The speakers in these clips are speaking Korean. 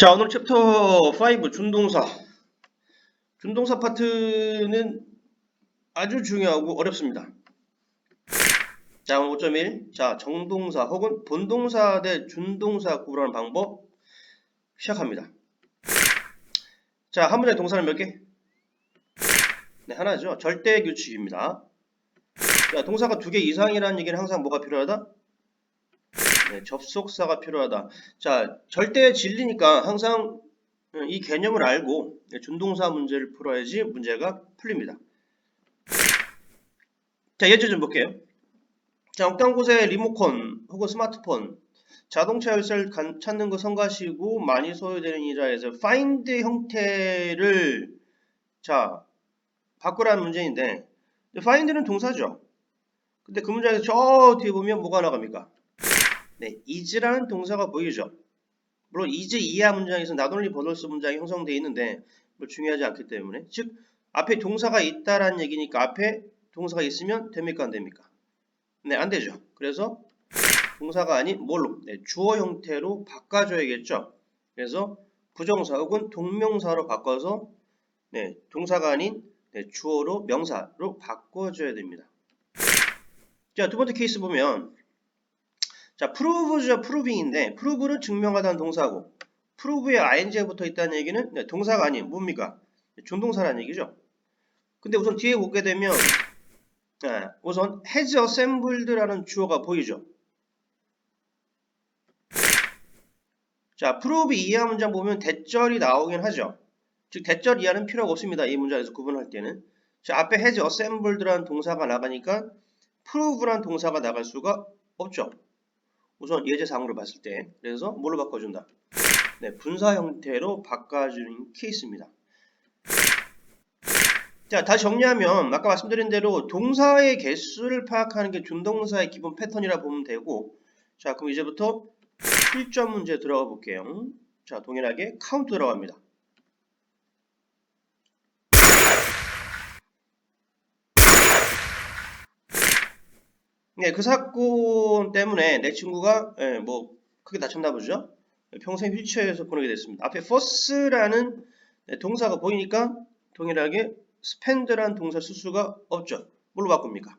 자, 오늘 챕터 5 준동사. 준동사 파트는 아주 중요하고 어렵습니다. 자, 오늘 5.1. 자, 정동사 혹은 본동사 대 준동사 구분하는 방법 시작합니다. 자, 한 문장에 동사는 몇 개? 네, 하나죠. 절대 규칙입니다. 자, 동사가 두 개 이상이라는 얘기는 항상 뭐가 필요하다? 네, 접속사가 필요하다. 자, 절대 진리니까 항상 이 개념을 알고 준동사 문제를 풀어야지 문제가 풀립니다. 자, 예제 좀 볼게요. 자, 어떤 곳에 리모컨 혹은 스마트폰, 자동차 열쇠를 간- 찾는 거 성가시고 많이 소요되는 일화에서 find 형태를 자, 바꾸라는 문제인데 find는 동사죠. 근데 그 문장에서 저 뒤에 보면 뭐가 나갑니까? 네, is라는 동사가 보이죠. 물론 is 이하 문장에서 but also 문장이 형성되어 있는데 뭐 중요하지 않기 때문에 즉 앞에 동사가 있다라는 얘기니까 앞에 동사가 있으면 됩니까 안 됩니까? 네, 안 되죠. 그래서 동사가 아닌 뭘로? 네, 주어 형태로 바꿔줘야겠죠. 그래서 부정사 혹은 동명사로 바꿔서 네, 동사가 아닌 네, 주어로 명사로 바꿔줘야 됩니다. 자, 두 번째 케이스 보면 자, prove죠, proving인데 prove는 증명하다는 동사고 prove에 ing가 붙어 있다는 얘기는 네, 동사가 아닌 뭡니까? 존동사라는 얘기죠. 근데 우선 뒤에 보게 되면 네, 우선 has assembled라는 주어가 보이죠. 자, prove 이하 문장 보면 대절이 나오긴 하죠. 즉 대절 이하는 필요가 없습니다. 이 문장에서 구분할 때는. 자, 앞에 has assembled라는 동사가 나가니까 prove란 동사가 나갈 수가 없죠. 우선 예제상으로 봤을 때 그래서 뭘로 바꿔준다? 네, 분사 형태로 바꿔주는 케이스입니다. 자, 다시 정리하면 아까 말씀드린 대로 동사의 개수를 파악하는 게 준동사의 기본 패턴이라 보면 되고 자, 그럼 이제부터 실전 문제 들어가 볼게요. 자, 동일하게 카운트 들어갑니다. 네, 그 사건 때문에 내 친구가 예, 뭐 크게 다쳤나 보죠. 평생 휠체어에서 보내게 됐습니다. 앞에 force라는 네, 동사가 보이니까 동일하게 spend라는 동사 쓸 수가 없죠. 뭘로 바꿉니까?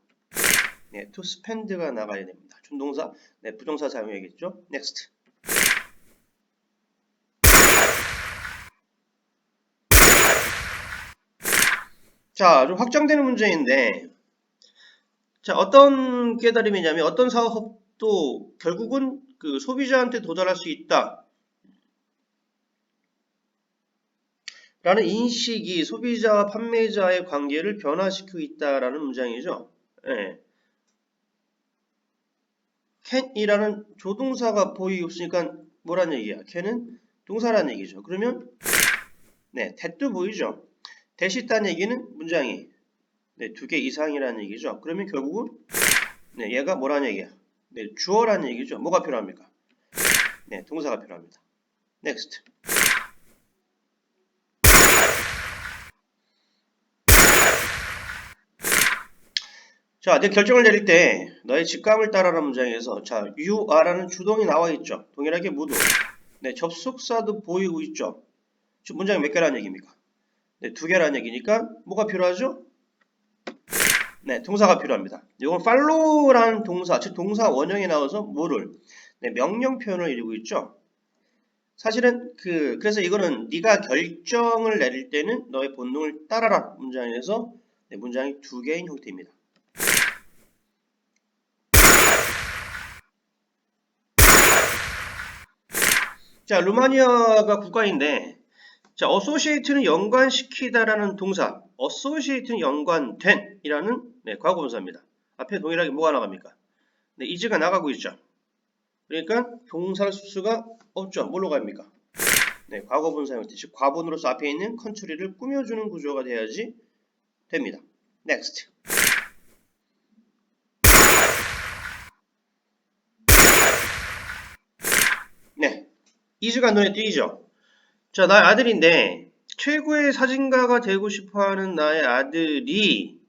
네, to spend가 나가야 됩니다. 준동사, 네, 부정사 사용해야겠죠. next. 자, 좀 확장되는 문제인데 자, 어떤 깨달음이냐면 어떤 사업도 결국은 그 소비자한테 도달할 수 있다. 라는 인식이 소비자와 판매자의 관계를 변화시키고 있다라는 문장이죠. 예. can이라는 조동사가 보이고 있으니까 뭐란 얘기야? can은 동사란 얘기죠. 그러면 네, that도 보이죠. that이 있다는 얘기는 문장이 네, 두 개 이상이라는 얘기죠. 그러면 결국은 네, 얘가 뭐라는 얘기야? 네, 주어라는 얘기죠. 뭐가 필요합니까? 네, 동사가 필요합니다. next. 자, 내 결정을 내릴 때 너의 직감을 따라라는 문장에서 자, you are라는 주동이 나와 있죠. 동일하게 모두. 네, 접속사도 보이고 있죠. 문장이 몇 개라는 얘기입니까? 네, 두 개라는 얘기니까 뭐가 필요하죠? 네, 동사가 필요합니다. 이건 follow라는 동사, 즉 동사 원형에 나와서 뭐를 네, 명령 표현을 이루고 있죠. 사실은 그 그래서 이거는 네가 결정을 내릴 때는 너의 본능을 따라라 문장에서 네, 문장이 두 개인 형태입니다. 자, 루마니아가 국가인데 자, associate는 연관시키다라는 동사, associate는 연관된 이라는 네, 과거분사입니다. 앞에 동일하게 뭐가 나갑니까? 네, is가 나가고 있죠. 그러니까 동사를 쓸 수가 없죠. 뭘로 갑니까? 네, 과거분사 형태, 즉 과분으로서 앞에 있는 컨트리를 꾸며주는 구조가 돼야지 됩니다. next. 네, is가 눈에 띄죠. 자, 나의 아들인데 최고의 사진가가 되고 싶어하는 나의 아들이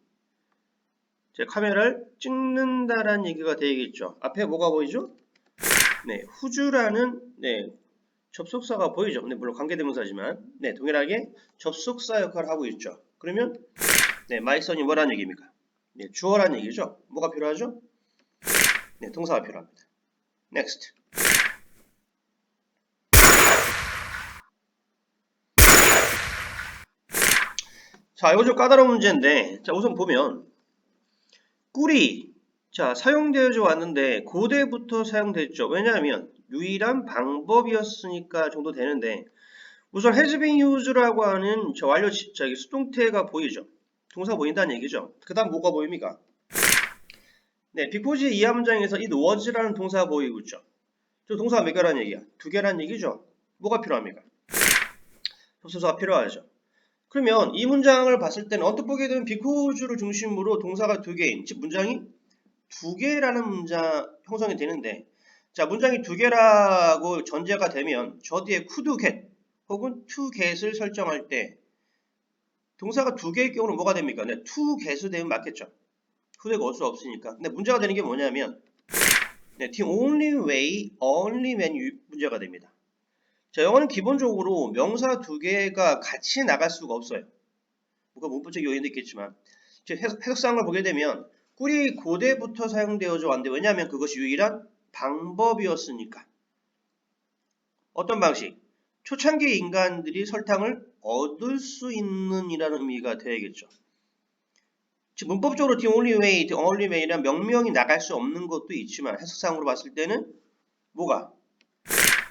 제 카메라를 찍는다라는 얘기가 되겠죠. 앞에 뭐가 보이죠? 네, 후주라는 네, 접속사가 보이죠. 근데 물론 관계대명사지만 네 동일하게 접속사 역할을 하고 있죠. 그러면 네 마이선이 뭐라는 얘기입니까? 네 주어라는 얘기죠. 뭐가 필요하죠? 네 동사가 필요합니다. Next. 자, 이거 좀 까다로운 문제인데, 자, 우선 보면, 꿀이, 자, 사용되어져 왔는데, 고대부터 사용됐죠. 왜냐하면, 유일한 방법이었으니까 정도 되는데, 우선 has been used라고 하는 저 완료, 지- 저기 수동태가 보이죠. 동사 보인다는 얘기죠. 그 다음 뭐가 보입니까? 네, because 이하 문장에서 it was라는 동사가 보이고 있죠. 저 동사가 몇 개라는 얘기야? 두 개라는 얘기죠. 뭐가 필요합니까? 접속사가 필요하죠. 그러면 이 문장을 봤을 때는 어떻게 보게 되면 because를 중심으로 동사가 두 개인, 즉 문장이 두 개라는 문장 형성이 되는데 자 문장이 두 개라고 전제가 되면 저 뒤에 could get 혹은 to get을 설정할 때 동사가 두 개일 경우는 뭐가 됩니까? 네, to get이 되면 맞겠죠. could가 올 수 없으니까. 근데 문제가 되는 게 뭐냐면 네, the only way, only when 유- 문제가 됩니다. 자, 영어는 기본적으로 명사 두 개가 같이 나갈 수가 없어요. 뭔가 문법적 요인도 있겠지만, 즉 해석, 해석상을 보게 되면 꿀이 고대부터 사용되어져 왔는데 왜냐하면 그것이 유일한 방법이었으니까. 어떤 방식? 초창기 인간들이 설탕을 얻을 수 있는 이라는 의미가 되야겠죠. 즉 문법적으로 the only way, the only way란 명명이 나갈 수 없는 것도 있지만 해석상으로 봤을 때는 뭐가?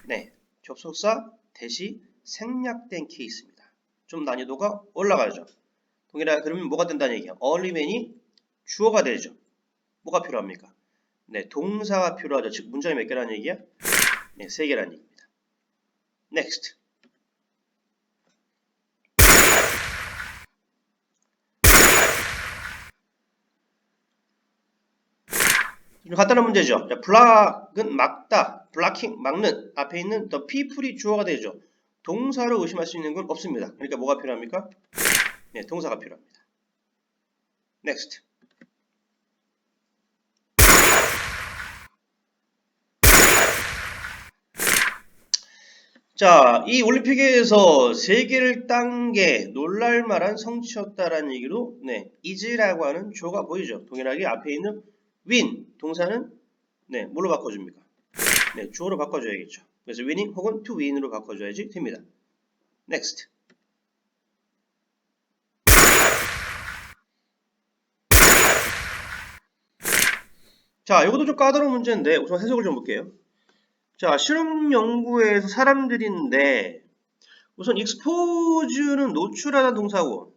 네, 접속사 대시 생략된 케이스입니다. 좀 난이도가 올라가죠. 동일하게 그러면 뭐가 된다는 얘기야? earlyman이 주어가 되죠. 뭐가 필요합니까? 네, 동사가 필요하죠. 즉 문장이 몇 개라는 얘기야? 네, 세 개라는 얘기입니다. Next. 간단한 문제죠. 자, 블락은 막다, 블락킹 막는 앞에 있는 the people이 주어가 되죠. 동사로 의심할 수 있는 건 없습니다. 그러니까 뭐가 필요합니까? 네, 동사가 필요합니다. Next. 자, 이 올림픽에서 세계를 딴 게 놀랄만한 성취였다라는 얘기로 네, is라고 하는 조가 보이죠. 동일하게 앞에 있는 win 동사는 네, 뭘로 바꿔줍니까? 네, 주어로 바꿔줘야겠죠. 그래서 winning 혹은 to win으로 바꿔줘야지 됩니다. Next. 자, 이것도 좀 까다로운 문제인데 우선 해석을 좀 볼게요. 자, 실험 연구에서 사람들인데 우선 expose는 노출하다 동사고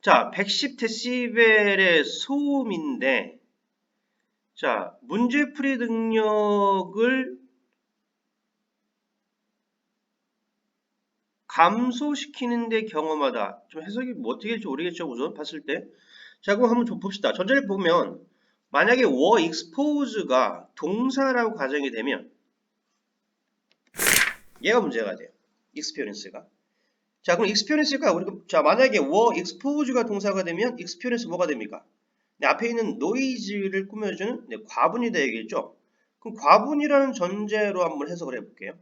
자, 110dB의 소음인데 자, 문제풀이 능력을 감소시키는데 경험하다. 좀 해석이 뭐 어떻게 될지 모르겠죠. 우선 봤을 때. 자, 그럼 한번 좀 봅시다. 전제를 보면 만약에 were expose가 동사라고 가정이 되면 얘가 문제가 돼요. experience가. 자, 그럼 experience가 우리가 자, 만약에 were expose가 동사가 되면 experience 뭐가 됩니까? 네, 앞에 있는 noise를 꾸며주는 네, 과분이 되겠죠. 그럼 과분이라는 전제로 한번 해석을 해볼게요.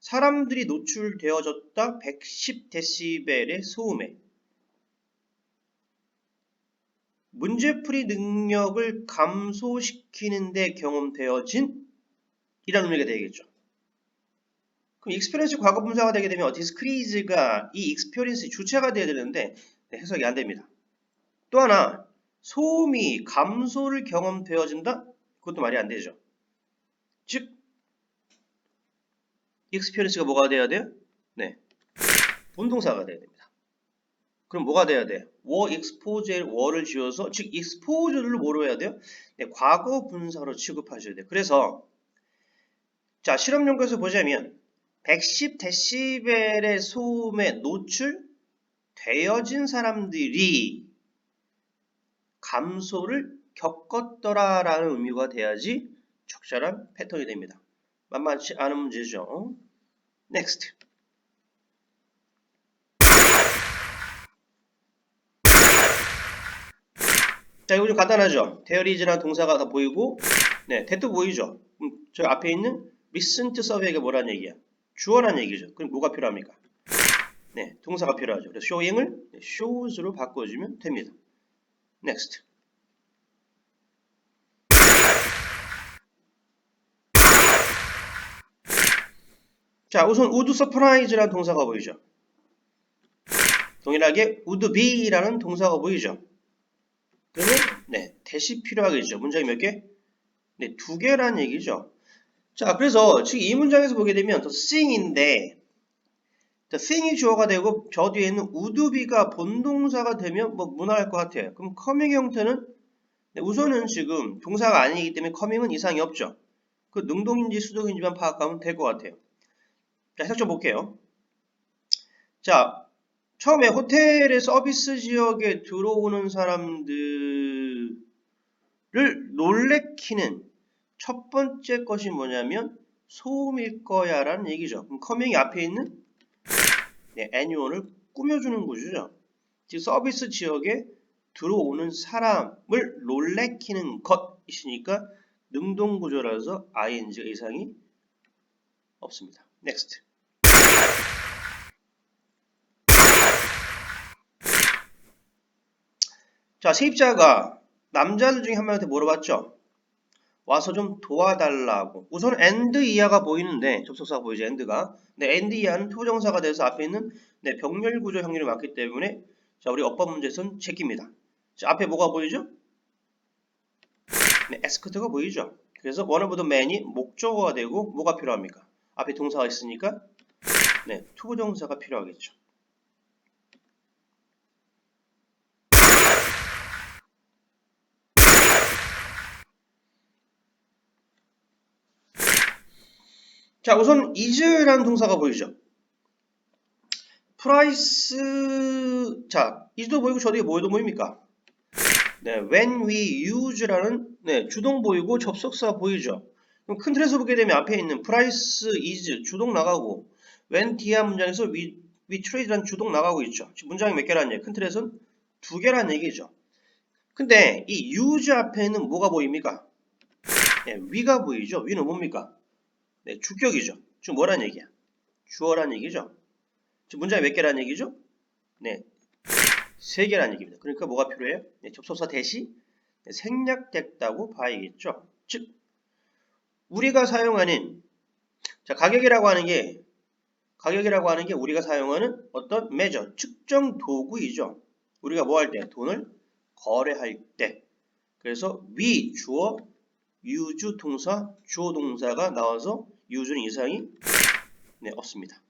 사람들이 노출되어졌다 110dB의 소음에 문제풀이 능력을 감소시키는데 경험되어진 이라는 의미가 되겠죠. 그럼 experience 과거 분사가 되게 되면 discrease가 이 experience 주체가 되어야 되는데 네, 해석이 안 됩니다. 또 하나 소음이 감소를 경험되어진다? 그것도 말이 안 되죠. 즉 experience가 뭐가 돼야 돼요? 네, 본동사가 돼야 됩니다. 그럼 뭐가 돼야 돼? were expose에 were를 지어서 즉 expose를 뭐로 해야 돼요? 네, 과거 분사로 취급하셔야 돼요. 그래서 자 실험 연구에서 보자면 110dB의 소음에 노출되어진 사람들이 감소를 겪었더라라는 의미가 돼야지 적절한 패턴이 됩니다. 만만치 않은 문제죠. Next. 자, 이거 좀 간단하죠? 데어리즈라는 동사가 다 보이고, 네, 대도 보이죠? 음, 저 앞에 있는 recent survey가 뭐라는 얘기야? 주어란 얘기죠. 그럼 뭐가 필요합니까? 네, 동사가 필요하죠. 그래서 showing을 네, shows로 바꿔주면 됩니다. next. 자, 우선 would surprise라는 동사가 보이죠. 동일하게 would be라는 동사가 보이죠. 그러면 네, 대시 필요하겠죠. 문장이 몇 개? 네, 두 개란 얘기죠. 자, 그래서 지금 이 문장에서 보게 되면 the thing인데 the thing이 주어가 되고 저 뒤에 있는 would be가 본동사가 되면 뭐 무난할 것 같아요. 그럼 coming 형태는 네, 우선은 지금 동사가 아니기 때문에 coming은 이상이 없죠. 그 능동인지 수동인지만 파악하면 될 것 같아요. 자, 해석 좀 볼게요. 자, 처음에 호텔의 서비스 지역에 들어오는 사람들을 놀래키는 첫 번째 것이 뭐냐면 소음일 거야 라는 얘기죠. 그럼 커밍이 앞에 있는 네, 애니원을 꾸며주는 구조죠. 즉 서비스 지역에 들어오는 사람을 놀래키는 것이시니까 능동 구조라서 ing 이상이 없습니다. next. 자, 세입자가 남자들 중에 한 명한테 물어봤죠. 와서 좀 도와달라고. 우선 and 이하가 보이는데 접속사가 보이죠. and가. 네, and 이하는 투정사가 돼서 앞에 있는 네, 병렬 구조 확률이 많기 때문에 자, 우리 어법 문제에서는 제끼입니다. 자, 앞에 뭐가 보이죠? 네, asked가 보이죠. 그래서 one of the man이 목적어가 되고 뭐가 필요합니까? 앞에 동사가 있으니까 네, 투부정사가 필요하겠죠. 자, 우선 is라는 동사가 보이죠. 프라이스 자, is도 보이고 저도 뭐도 보입니까? 네, when we use라는 네, 주동 보이고 접속사 보이죠. 그럼 큰 틀에서 보게 되면 앞에 있는 price is 주동 나가고 when 뒤에 문장에서 we, we trade라는 주동 나가고 있죠. 지금 문장이 몇 개라는 얘기? 큰 틀에서는 두 개라는 얘기죠. 근데 이 use 앞에는 뭐가 보입니까? 네, we가 보이죠. we는 뭡니까? 네, 주격이죠. 지금 뭐란 얘기야? 주어란 얘기죠. 지금 문장이 몇 개란 얘기죠? 네, 세 개란 얘기입니다. 그러니까 뭐가 필요해요? 네, 접속사 대시 네, 생략됐다고 봐야겠죠. 즉 우리가 사용하는 자 가격이라고 하는 게 가격이라고 하는 게 우리가 사용하는 어떤 매저 측정 도구이죠. 우리가 뭐 할 때? 돈을 거래할 때. 그래서 위 주어 유주 동사 주어 동사가 나와서 유주는 이상이 네, 없습니다.